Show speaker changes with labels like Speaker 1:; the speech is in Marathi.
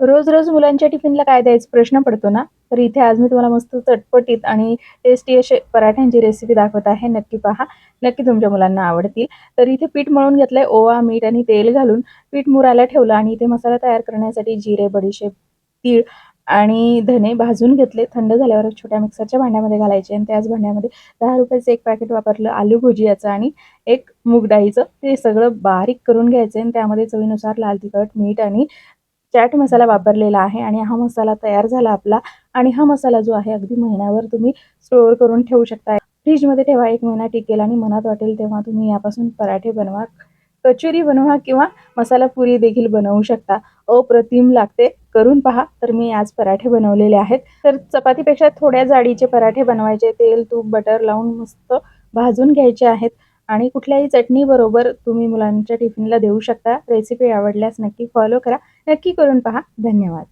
Speaker 1: रोज रोज मुलांच्या टिफिनला काय द्यायचा प्रश्न पडतो ना? तर इथे आज मी तुम्हाला मस्त चटपटीत आणि टेस्टी असे पराठ्यांची रेसिपी दाखवत आहे. नक्की पहा. नक्की तुमच्या मुलांना आवडतील. तर इथे पीठ मळून घेतलंय. ओवा मीठ आणि तेल घालून पीठ मुरायला ठेवलं आणि इथे मसाला तयार करण्यासाठी जिरे बडीशेप तीळ आणि धने भाजून घेतले. थंड झाल्यावर छोट्या मिक्सरच्या भांड्यामध्ये घालायचे आणि त्याच भांड्यामध्ये दहा रुपयाचं एक पॅकेट वापरलं आलू भुजियाचं आणि एक मूग डाळीचं. ते सगळं बारीक करून घ्यायचं आणि त्यामध्ये चवीनुसार लाल तिखट मीठ आणि चाट मसाला वापरलेला आहे आणि हा मसाला तयार झाला आपला. आणि हा मसाला जो आहे अगदी महिन्यावर तुम्ही स्टोअर करून ठेवू शकता फ्रीजमध्ये ठेवा एक महिना टिकेल आणि मनात वाटेल तेव्हा तुम्ही यापासून पराठे बनवा कचोरी बनवा किंवा मसाला पुरी देखील बनवू शकता. अप्रतिम लागते. करून पहा. तर मी आज पराठे बनवलेले आहेत. तर चपातीपेक्षा थोड्या जाडीचे पराठे बनवायचे. तेल तूप बटर लावून मस्त भाजून घ्यायचे आहेत. आणि कुठल्याही चटणीबरोबर तुम्ही मुलांच्या टिफिनला देऊ शकता. रेसिपी आवडल्यास नक्की फॉलो करा. नक्की करून पहा. धन्यवाद.